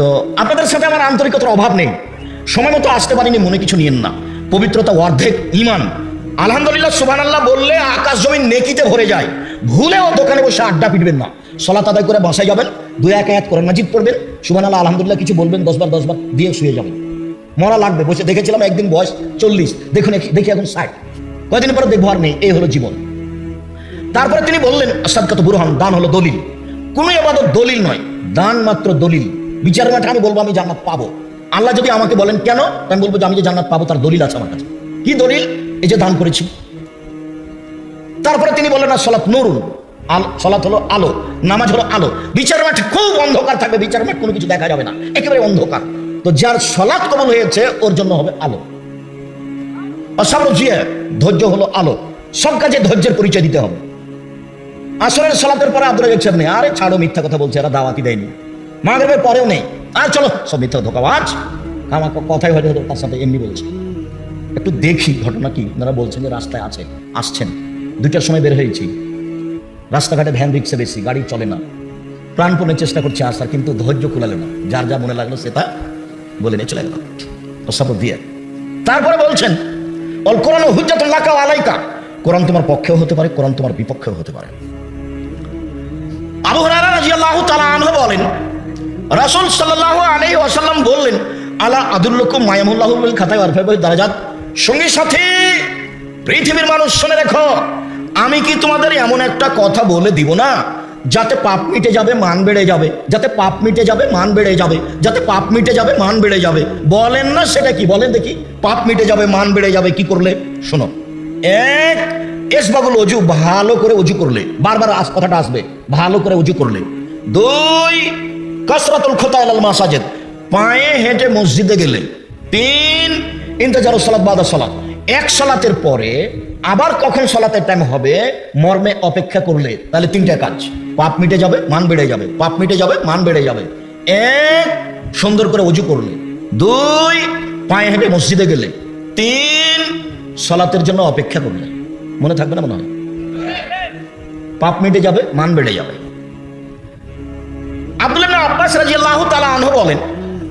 তো আপনাদের সাথে আমার আন্তরিকতার অভাব নেই। সময় মতো আসতে পারিনি, মনে কিছু নিয়েন না। পবিত্রতা অর্ধেক ইমান। আলহামদুলিল্লাহ সুবহান আল্লাহ বললে আকাশ জমিন নেকিতে ভরে যায়। ভুলেও দোকানে বসে আড্ডা পিটবেন না। সলাত আদায় করে বাসায় যাবেন, দুই এক এক করে নাজিদ পড়বেন। সুবহান আল্লাহ আলহামদুলিল্লাহ কিছু বলবেন দশবার দশবার দিয়ে শুয়ে যাবেন। মরা লাগবে, বসে দেখেছিলাম একদিন বয়স চল্লিশ। দেখুন, দেখি এখন ষাট। কয়েকদিন পরে দেখব আর নেই, এই হলো জীবন। তারপরে তিনি বললেন, আসাদকাত বুরহান, দান হলো দলিল। কোন এবাদত দলিল নয়, দান মাত্র দলিল। বিচার মাঠে আমি বলব, আমি জান্নাত পাবো। আল্লাহ যদি আমাকে বলেন, কেন? আমি বলব যে, আমি যে জান্নাত পাবো, তার দলিল আছে আমার কাছে। কি দলিল? এই যে দান করেছি। তারপরে তিনি বললেন না সলাৎ নুরুন। সলাৎ হলো আলো, নামাজ হলো আলো। বিচার মাঠ খুব অন্ধকার থাকবে, বিচার মাঠ কোনো কিছু দেখা যাবে না। একেবারে অন্ধকার। তো যার সলাৎ কবল হয়েছে, ওর জন্য হবে আলো। অসাবর ধৈর্য হলো আলো। সব কাজে ধৈর্যের পরিচয় দিতে হবে। আসরের সলাতের পরে সাহেব নেই আরে ছাড়ো মিথ্যা কথা বলছে, এরা দাওয়াতি দেয়নি। মাগরেবের পরেও নেই। আর চলো সব মিথ্যা ধোকাবাজ। আমার কথাই হয়তো তার সাথে এমনি বলছে। একটু দেখি ঘটনা কি। ওনারা বলছেন যে রাস্তায় আছে, আসছেন। দুইটার সময় বের হয়েছি। রাস্তাঘাটে ভ্যান রিক্সা বেশি, গাড়ি চলে না। প্রাণপণে চেষ্টা করছে আসার, কিন্তু ধৈর্য কুলালে না। যার যা মনে লাগল সেটা বলে নিয়ে চলে গেল। দিয়ে। তারপরে বলছেন, অল কোরআন হুজ্জাতুল্লাহ আলাইকা। কোরআন তোমার পক্ষেও হতে পারে, কোরআন তোমার বিপক্ষেও হতে পারে। আবু হুরায়রা রাদিয়াল্লাহু তাআলা আনহু বলেন রাসূল সাল্লাল্লাহু আলাইহি ওয়াসাল্লাম বললেন, আলা আদুল্লুকুম মায়ামুল্লাহু বিল খাতায় ওয়ারফাই দারাজাত? সঙ্গে সাথে, পৃথিবীর মানুষ শুনে রেখো আমি কি তোমাদের এমন একটা কথা বলে দিব না? যাতে পাপ মিটে যাবে, মান বেড়ে যাবে। যাতে পাপ মিটে যাবে, মান বেড়ে যাবে। যাতে পাপ মিটে যাবে, মান বেড়ে যাবে। বলেন না সেটা কি? বলেন দেখি। পাপ মিটে যাবে, মান বেড়ে যাবে, কি করলে? শোনো। এক এসবাগুল অজু ভালো করে অজু করলে। বারবার আস কথাটা আসবে। ভালো করে অজু করলে। দুই কসরাতুল খোতা আলাল মাসাজেদ। পায়ে হেঁটে মসজিদে গেলে তিন ইন্তজার সালাত বাদা সালাত। এক সালাতের পরে আবার কখন সালাতের টাইম হবে? মর্মে অপেক্ষা করলে তাহলে তিনটা কাজ। পাপ মিটে যাবে, মান বেড়ে যাবে। পাপ মিটে যাবে, মান বেড়ে যাবে। এক, সুন্দর করে অজু করলে। দুই, পায়ে হেঁটে মসজিদে গেলে। তিন, সলাতের জন্য অপেক্ষা করলে। মনে থাকবে না মনে হয়? পাপ মিটে যাবে, মান বেড়ে যাবে। আব্দুল্লাহ আব্বাস রাদিয়াল্লাহু তাআলা আনহু বলেন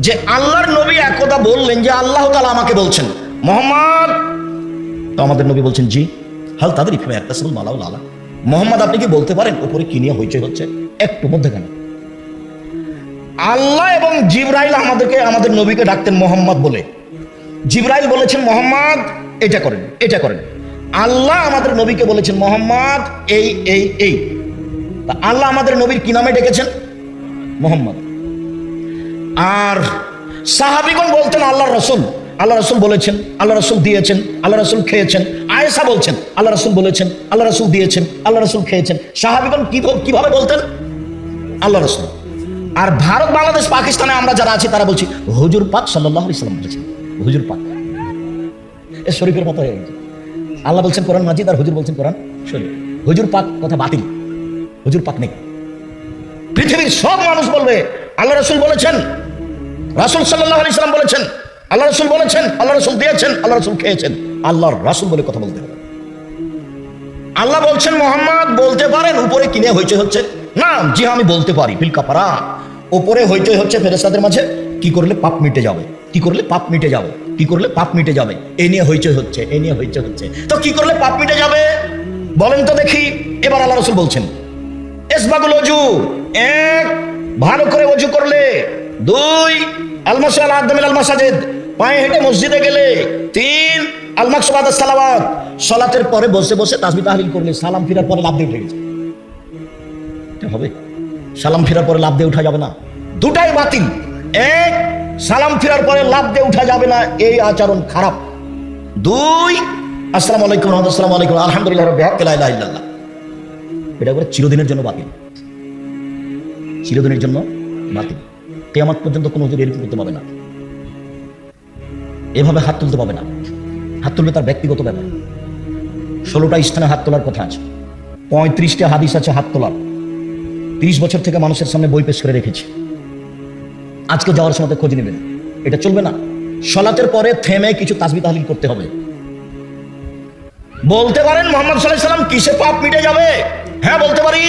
যে আল্লাহর নবী একদা বললেন যে আল্লাহ তাআলা আমাকে বলছেন, মোহাম্মদ। তো আমাদের নবী বলছেন, জি। হাল তাদের ইফমে একটা সুল মালাউল আলা মোহাম্মদ, আপনি কি বলতে পারেন? উপরে কি নিয়ে হইচই হচ্ছে? একটু মধ্যেখানে। আল্লাহ এবং জিব্রাইল আমাদেরকে, আমাদের নবীকে ডাকতেন মোহাম্মদ বলে। জিব্রাইল বলেছেন, মোহাম্মদ, এটা করেন এটা করেন। আল্লাহ আমাদের নবীকে বলেছেন, মোহাম্মদ, এই এই এই। আল্লাহ আমাদের নবীর কি নামে ডেকেছেন? মোহাম্মদ। আর সাহাবিগণ বলতেন আল্লাহ রসুল। আল্লাহ রসুল বলেছেন আল্লাহ রসুল দিয়েছেন আল্লাহ রসুল খেয়েছেন। আয়েশা বলছেন আল্লাহ রসুল বলেছেন আল্লাহ রসুল দিয়েছেন আল্লাহ রসুল খেয়েছেন। সাহাবিগণ কীভাবে বলতেন? আল্লাহ রসুল। আর ভারত, বাংলাদেশ, পাকিস্তানে আমরা যারা আছি, তারা বলছি, হুজুর পাক সাল্লাহ ইসলাম বলেছেন। হুজুর পাক। এ শরীফের মতো হয়ে গেছে। আল্লাহ বলছেন কোরআন মাজিদ আর হুজুর বলছেন কোরআন শরীফ। হুজুর পাক কথা বাতিল। হুজুর পাক নেই। পৃথিবীর সব মানুষ বলবে, আল্লাহ রসুল বলেছেন। রাসুল সাল্লাহ আলি সাল্লাম বলেছেন, আল্লাহ রসুল বলেছেন, আল্লাহ রসুল দিয়েছেন, আল্লাহ রসুল খেয়েছেন। আল্লাহর রাসুল বলে কথা বলতে হবে। আল্লাহ বলছেন, মোহাম্মদ, বলতে পারেন, উপরে কিনে হইচে হচ্ছে। না, জি, আমি বলতে পারি পিলকা পারা উপরে হইচে হচ্ছে ফেরেস্তাদের মাঝে, কি করলে পাপ মিটে যাবে? কি করলে পাপ মিটে যাবে? কি করলে পাপ মিটে যাবে? এ নিয়ে হইচে হচ্ছে, এ নিয়ে হইচে হচ্ছে। তো কি করলে পাপ মিটে যাবে? বলেন তো দেখি, এবার আল্লাহ রসুল বলছেন এসবাগুল অজু এক, ভালো করে অজু করলে। দুই আলমাসাল আদমিল আলমাসাজেদ পায়ে হেঁটে মসজিদে গেলে। তিন আলমাকসাবাদ সালাওয়াত। সলাতের পরে বসে বসে তাসবি তাহলিল করলে সালাম ফিরার পরে লাভ দিয়ে উঠে গেছে। হবে। সালাম ফেরার পরে লাভ দিয়ে উঠা যাবে না। দুটাই বাতিল। এক, সালাম ফেরার পরে লাভ দিয়ে উঠা যাবে না। এই আচরণ খারাপ। দুই, আসসালামু আলাইকুম আসসালামু আলাইকুম আলহামদুলিল্লাহ ইলাহা ইল্লাল্লাহ। এটা করে চিরদিনের জন্য বাতিল। চিরদিনের জন্য বাতিল। কেয়ামত পর্যন্ত কোনো হুজুর এরকম করতে পাবে না। এভাবে হাত তুলতে পাবে না। হাত তুলবে তার ব্যক্তিগত ব্যাপার। ষোলোটা স্থানে হাত তোলার কথা আছে। পঁয়ত্রিশটা হাদিস আছে হাত তোলার। তিরিশ বছর থেকে মানুষের সামনে বই পেশ করে রেখেছি। আজকে যাওয়ার সময় খোঁজ নেবেন এটা চলবে না। সলাতের পরে থেমে কিছু তাসবি তাহলিল করতে হবে। বলতে পারেন মোহাম্মদ সাল্লাহ সাল্লাম কিসে পাপ মিটে যাবে? হ্যাঁ বলতে পারি।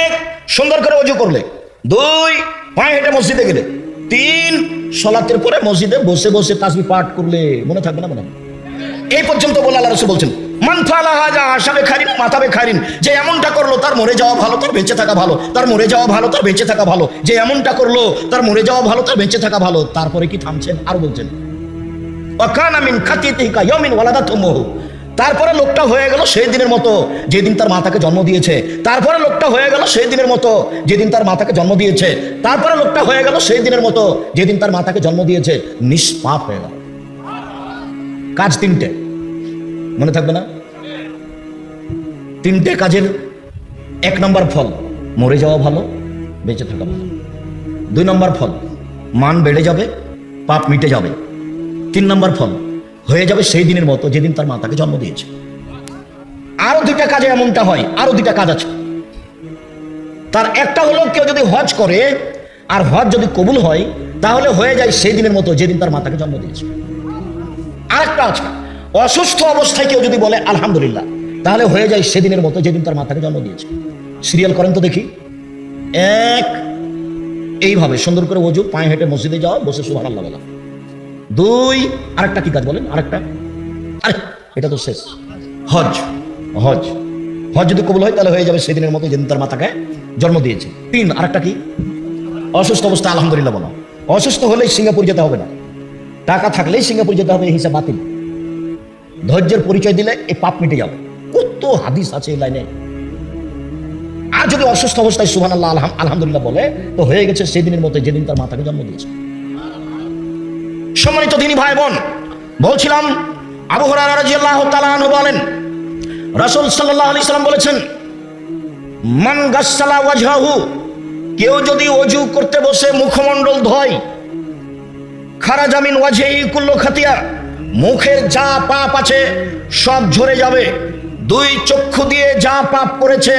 এক, সুন্দর করে অজু করলে। দুই, পায়ে হেঁটে মসজিদে গেলে। তিন, সলাতের পরে মসজিদে বসে বসে তাসবি পাঠ করলে। মনে থাকবে না, মনে এই পর্যন্ত বলে আল্লাহ রসুল বলছেন মানফালা হাজা আসাবে খারিন মাথাবে খারিন যে এমনটা করল তার মরে যাওয়া ভালো, তার বেঁচে থাকা ভালো, তার মরে যাওয়া ভালো, তার বেঁচে থাকা ভালো, যে এমনটা করল তার মরে যাওয়া ভালো, তার বেঁচে থাকা ভালো, তারপরে কি থামছেন? আর বলছেন অকানামিন খাতিকা ইয়মিন ওয়ালাদাতুমুহ তারপরে লোকটা হয়ে গেল সেই দিনের মতো, যেদিন তার মাতাকে জন্ম দিয়েছে। তারপরে লোকটা হয়ে গেল সেই দিনের মতো, যেদিন তার মাতাকে জন্ম দিয়েছে। তারপরে লোকটা হয়ে গেল সেই দিনের মতো, যেদিন তার মাতাকে জন্ম দিয়েছে। নিষ্পাপ হয়ে গেল। কাজ তিনটে। মনে থাকবে না? তিনটে কাজের এক নম্বর ফল, মরে যাওয়া ভালো, বেঁচে থাকা ভালো। দুই নম্বর ফল, মান বেড়ে যাবে, পাপ মিটে যাবে। তিন নম্বর ফল হয়ে যাবে সেই দিনের মতো যেদিন তার মাতাকে জন্ম দিয়েছে। আরও দুইটা কাজে এমনটা হয়, আরও দুইটা কাজ আছে। তার একটা হলো কেউ যদি হজ করে, আর হজ যদি কবুল হয়, তাহলে হয়ে যায় সেই দিনের মতো যেদিন তার মাতাকে জন্ম দিয়েছে। আরেকটা আছে, অসুস্থ অবস্থায় কেউ যদি বলে, আলহামদুলিল্লাহ তাহলে হয়ে যায় সেদিনের মতো যেদিন তার মাতাকে জন্ম দিয়েছে। সিরিয়াল করেন তো দেখি। এক, এইভাবে সুন্দর করে ওজু পায়ে হেঁটে মসজিদে যাওয়া বসে সুহান আল্লাহ দুই, আরেকটা কি কাজ বলেন? আরেকটা? আরে, এটা তো শেষ। হজ। হজ। হজ যদি কবুল হয়, তাহলে হয়ে যাবে সেদিনের মতো যেদিন তার মাতাকে জন্ম দিয়েছে। তিন, আরেকটা কি? অসুস্থ অবস্থা আলহামদুলিল্লাহ বলো। অসুস্থ হলেই সিঙ্গাপুর যেতে হবে না। টাকা থাকলেই সিঙ্গাপুর যেতে হবে হিসাব বাতিল। ধৈর্যের পরিচয় দিলে এই পাপ মিটে যাবে। কত হাদিস আছে এই লাইনে। আর যদি অসুস্থ অবস্থায় সুহান আল্লাহ আলহাম আলহামদুলিল্লাহ বলে, তো হয়ে গেছে সেদিনের মতো যেদিন তার মাতাকে জন্ম দিয়েছে। সম্মানিত দিনী ভাই বোন, বলছিলাম, আবু হরারা রাদিয়াল্লাহু তাআলা আনহু বলেন, রাসূল সাল্লাল্লাহু আলাইহি সাল্লাম বলেছেন, মান গাসসালা ওয়াজহাহু কেউ যদি অজু করতে বসে মুখমণ্ডল ধয় খারা জামিন ওয়াজেই কুল্লো খাতিয়া, মুখের যা পাপ আছে সব ঝরে যাবে, দুই চক্ষু দিয়ে যা পাপ করেছে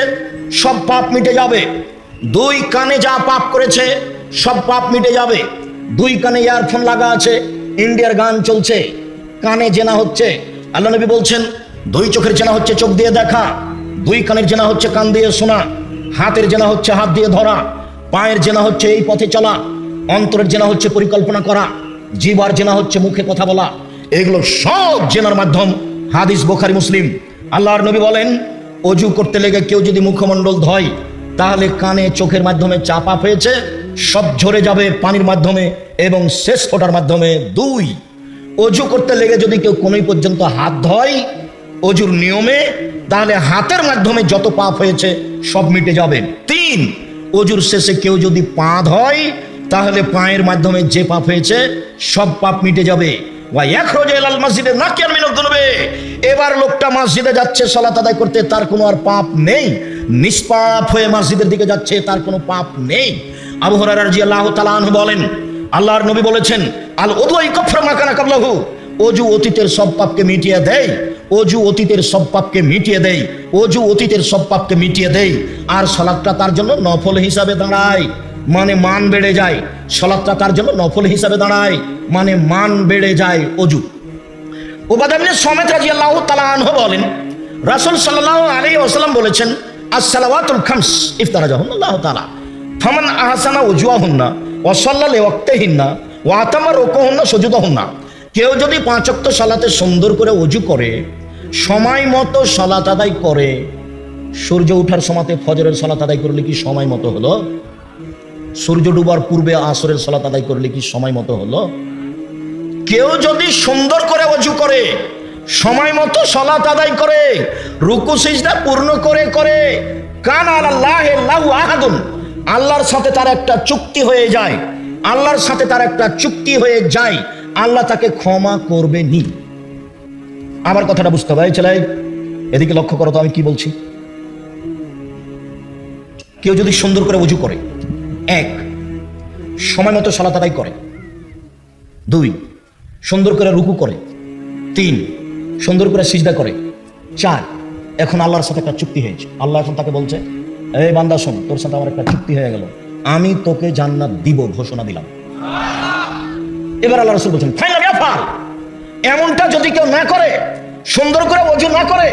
সব পাপ মিটে যাবে, দুই কানে যা পাপ করেছে সব পাপ মিটে যাবে দুই কানে ইয়ারফোন লাগা আছে ইন্ডিয়ার গান চলছে, কানে জেনা হচ্ছে। আল্লাহ নবী বলছেন, দুই চোখের জেনা হচ্ছে চোখ দিয়ে দেখা, দুই কানের জেনা হচ্ছে কান দিয়ে শোনা, হাতের জেনা হচ্ছে হাত দিয়ে ধরা, পায়ের জেনা হচ্ছে এই পথে চলা, অন্তরের জেনা হচ্ছে পরিকল্পনা করা, জীবার জেনা হচ্ছে মুখে কথা বলা। এগুলো সব জেনার মাধ্যম, হাদিস বোখারি মুসলিম। আল্লাহর নবী বলেন, অজু করতে লেগে কেউ যদি মুখমণ্ডল ধয়, তাহলে কানে চোখের মাধ্যমে চাপা হয়েছে সব ঝরে যাবে পানির মাধ্যমে এবং শেষ ফোটার মাধ্যমে দুই, অজু করতে লেগে যদি কেউ কোনোই পর্যন্ত হাত ধয়, অজুর নিয়মে, তাহলে হাতের মাধ্যমে যত পাপ হয়েছে সব মিটে যাবে। তিন, অজুর শেষে কেউ যদি পা ধয়, তাহলে পায়ের মাধ্যমে যে পাপ হয়েছে সব পাপ মিটে যাবে। মসজিদে দুনুবে। এবার লোকটা মসজিদে যাচ্ছে, সালাত করতে, তার কোনো আর পাপ নেই। নিষ্পাপ হয়ে মসজিদের দিকে যাচ্ছে, তার কোনো পাপ নেই। আবু হুরায়রা রাদিয়াল্লাহু তাআলা আনহু বলেন, আল্লাহর নবী বলেছেন, আল উদওয়াই কফর মাকানা কাবলাহু। অজু অতীতের সব পাপকে মিটিয়ে দেয় অজু অতীতের সব পাপকে মিটিয়ে দেয় অজু অতীতের সব পাপকে মিটিয়ে দেয় আর সালাতটা তার জন্য নফল হিসাবে দাঁড়ায়। মানে মান বেড়ে যায়। সলাৎটা তার জন্য নফল হিসাবে দাঁড়ায়। মানে মান বেড়ে যায় অজু উপাদামিনের সমেত রাজি আল্লাহ তালাহ বলেন, রাসুল সাল্লাহ আলী ওসালাম বলেছেন, আসসালাওয়াতুল খামস। ইফতারা আল্লাহ তালা ফামান আহসানা উজুয়া হুন্না ওসল্লাল ওক্তে হিন্না ও আতামা রোকো হুন্না সজুদা হুন্না কেউ যদি পাঁচক্ত সালাতে সুন্দর করে অজু করে, সময় মতো সালাত আদায় করে, সূর্য ওঠার সময়তে ফজরের সালাত আদায় করলে কি সময় মতো হলো? সূর্য ডুবার পূর্বে আসরের সালাত আদায় করলে কি সময় মতো হলো? কেউ যদি সুন্দর করে অজু করে, সময় মতো সলাত আদায় করে, রুকু সিজদা পূর্ণ করে করে, কান আল্লাহ আহাদুন আল্লাহর সাথে তার একটা চুক্তি হয়ে যায়। আল্লাহর সাথে তার একটা চুক্তি হয়ে যায়। আল্লাহ তাকে ক্ষমা করবে নি আমার কথাটা বুঝতে হবে। ছেলে, এদিকে লক্ষ্য করো তো আমি কি বলছি। কেউ যদি সুন্দর করে উজু করে, এক, সময় মতো সলাত আদায় করে। দুই, সুন্দর করে রুকু করে। তিন, সুন্দর করে সিজদা করে। চার, এখন আল্লাহর সাথে একটা চুক্তি হয়েছে। আল্লাহ এখন তাকে বলছে এই বান্দা, শোন, তোর সাথে আমার একটা চুক্তি হয়ে গেল। আমি তোকে জান্নাত দিব ঘোষণা দিলাম। এবার আল্লাহ রসুল বলছেন ফাইনাল ফাল এমনটা যদি কেউ না করে, সুন্দর করে অজু না করে,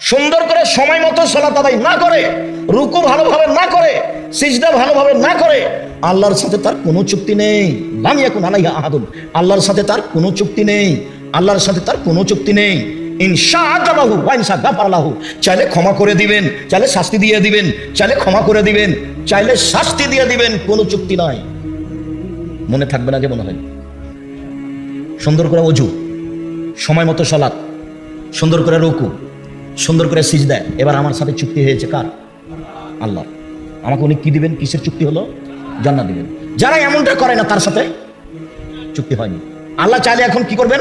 সুন্দর করে সময় মতো সলাত আদায় না করে, রুকু ভালোভাবে না করে, সিজদা ভালোভাবে না করে, আল্লাহর সাথে তার কোনো চুক্তি নেই। লাম ইয়াকুন আলাইহা আহাদুন। আল্লাহর সাথে তার কোনো চুক্তি নেই। আল্লাহর সাথে তার কোনো চুক্তি নেই। ইনশা আযাবাহু ওয়া গাফারালাহু চাইলে ক্ষমা করে দিবেন, চাইলে শাস্তি দিয়ে দিবেন, চাইলে ক্ষমা করে দিবেন, চাইলে শাস্তি দিয়ে দিবেন, কোনো চুক্তি নাই। মনে থাকবে না যে মনে হয়। সুন্দর করে অজু সময় মতো সলাৎ, সুন্দর করে রুকু, সুন্দর করে সিজ দেয় এবার আমার সাথে চুক্তি হয়েছে কার? আল্লাহ। আমাকে উনি কি দিবেন? কিসের চুক্তি হলো? জান্নাত দিবেন। যারা এমনটা করে না তার সাথে চুক্তি হয়নি। আল্লাহ চাইলে এখন কি করবেন?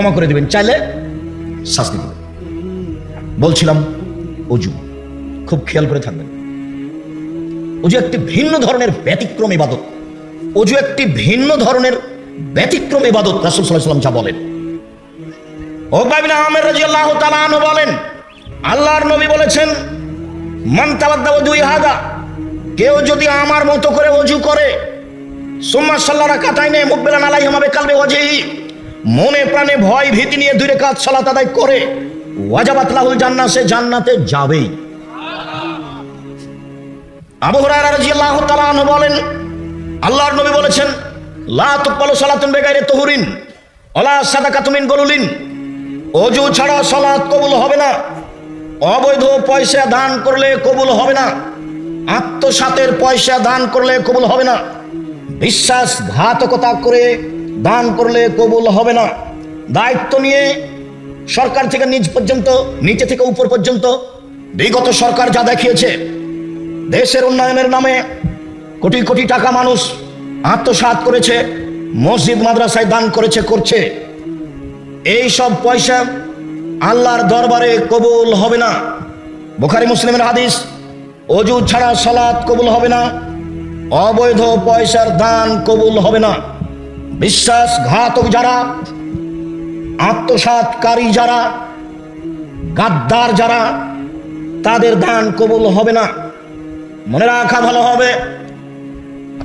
ক্ষমা করে দিবেন, চাইলে শাস্তি দিবেন। বলছিলাম, অজু, খুব খেয়াল করে থাকবেন। অজু একটি ভিন্ন ধরনের ব্যতিক্রম ইবাদত। অজু একটি ভিন্ন ধরনের ব্যতিক্রম ইবাদত, রাসূল ওয়াসাল্লাম যা বলেন। ওকবাবিন আহমেদ রাদিয়াল্লাহু তাআলা আনহু বলেন, আল্লাহর নবী বলেছেন, মান তাওয়াদ্দা ওযুই হাদা কেউ যদি আমার মতো করে অজু করে, সুম্মা সাল্লা রাকাতাইনে মুকবিলান আলাইহিমা বিকালবি ওয়াজহি মনে প্রাণে ভয় ভীতি নিয়ে দুই কাজ সালাত আদায় করে। ওয়াজাবাত লাহুল জান্নাহ, সে জান্নাতে যাবেই। আবু হুরায়রা রাদিয়াল্লাহু তাআলা বলেন, আল্লাহর নবী বলেছেন, লা তুকবালু সালাতুন বেগাইরে তহুরিন ওয়ালা সাদাকাতুম মিন গলুলিন। অজু ছাড়া সালাত কবুল হবে না। অবৈধ পয়সা দান করলে কবুল হবে না। আত্মসাতের পয়সা দান করলে কবুল হবে না। বিশ্বাসঘাতকতা করে দান করলে কবুল হবে না। দায়িত্ব নিয়ে সরকার থেকে নিচ পর্যন্ত, নিচে থেকে উপর পর্যন্ত, বিগত সরকার যা দেখিয়েছে, দেশের উন্নয়নের নামে কোটি কোটি টাকা মানুষ আত্মসাৎ করেছে, মসজিদ মাদ্রাসায় দান করেছে, করছে। এই সব পয়সা আল্লাহর দরবারে কবুল হবে না। বোখারি মুসলিমের হাদিস, অজু ছাড়া সালাত কবুল হবে না, অবৈধ পয়সার দান কবুল হবে না। বিশ্বাসঘাতক যারা, আত্মসাৎকারী যারা, গাদ্দার যারা, তাদের দান কবুল হবে না। মনে রাখা ভালো হবে,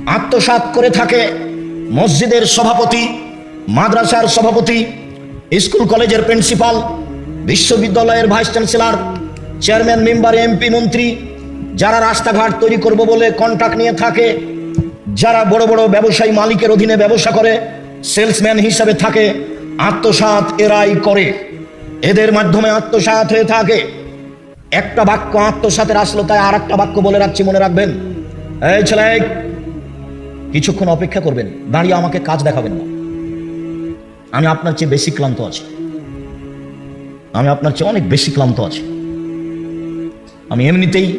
আত্মসাৎ করে থাকে মসজিদের সভাপতি, মাদ্রাসার সভাপতি, স্কুল কলেজের প্রিন্সিপাল, বিশ্ববিদ্যালয়ের vice chancellor, chairman, member, MP, মন্ত্রী, যারা রাস্তাঘাট তৈরি করব বলে কন্ট্রাক্ট নিয়ে থাকে যারা বড় বড় ব্যবসায়ী মালিকের অধীনে ব্যবসা করে সেলসম্যান হিসাবে থাকে, আত্মসাৎ এরাই করে। এদের মাধ্যমে আত্মসাৎ হয়ে থাকে। একটা বাক্য আত্মসাতের আসলো তাই আর একটা বাক্য বলে রাখছি, মনে রাখবেন? এই ছেলে কিছুক্ষণ অপেক্ষা করবেন, দাঁড়িয়ে আমাকে কাজ দেখাবেন না। আমি আপনার চেয়ে বেশি ক্লান্ত আছি। আমি আপনার চেয়ে অনেক বেশি ক্লান্ত আছি। আমি এমনিতেই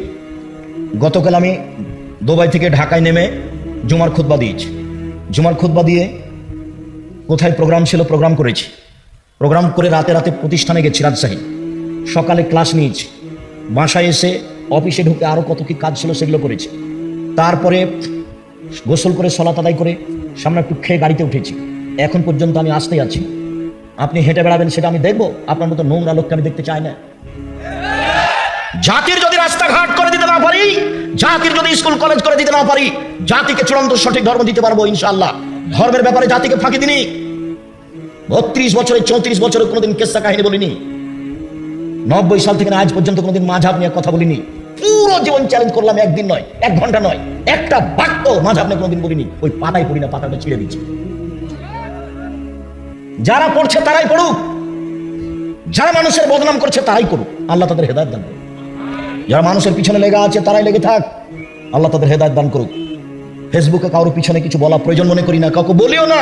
গতকাল আমি দুবাই থেকে ঢাকায় নেমে জুমার খুতবা দিয়েছি। জুমার খুতবা দিয়ে কোথায় প্রোগ্রাম ছিল প্রোগ্রাম করেছি। প্রোগ্রাম করে রাতে রাতে প্রতিষ্ঠানে গেছি রাজশাহী। সকালে ক্লাস নিয়েছি। বাসায় এসে অফিসে ঢুকে আরও কত কি কাজ ছিল সেগুলো করেছি। তারপরে গোসল করে সলা আদায় করে সামনে একটু খেয়ে গাড়িতে উঠেছি। এখন পর্যন্ত আমি আসতে আছি। আপনি হেঁটে বেড়াবেন সেটা আমি দেখব। আপনার মতো নোংরা লোককে আমি দেখতে চাই না। জাতির যদি রাস্তাঘাট করে না পারি, জাতির যদি স্কুল, কলেজ করে দিতে না পারি, জাতিকে চূড়ান্ত সঠিক ধর্ম দিতে পারব ইনশাল্লাহ ধর্মের ব্যাপারে জাতিকে ফাঁকি দিনি। বত্রিশ বছরে চৌত্রিশ বছরে কোনোদিন কেসা কাহিনী বলিনি। নব্বই সাল থেকে আজ পর্যন্ত কোনোদিন মাঝাব নিয়ে কথা বলিনি। পুরো জীবন চ্যালেঞ্জ করলাম, একদিন নয়, এক ঘণ্টা নয়, একটা বাক্য মাঝাব নিয়ে কোনোদিন বলিনি। ওই পাতায় পড়ি না, পাতাটা ছিঁড়ে দিচ্ছি যারা পড়ছে তারাই পড়ুক। যারা মানুষের বদনাম করছে তারাই করুক। আল্লাহ তাদের হেদায়ত দান যারা মানুষের পিছনে লেগে আছে, তারাই লেগে থাক। আল্লাহ তাদের হেদায়ত দান করুক। ফেসবুকে কারোর পিছনে কিছু বলা প্রয়োজন মনে করি না, কাউকে বলিও না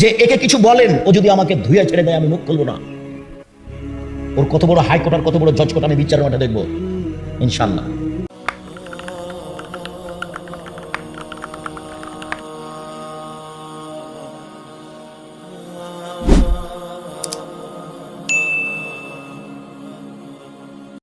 যে একে কিছু বলেন, ও যদি আমাকে ধুয়ে ছেড়ে দেয়, আমি মুখ খুলবো না। ওর কত বড় হাইকোর্ট আর কত বড় জজ কোর্ট আমি বিচার মাঠে দেখব। ইনশাল্লাহ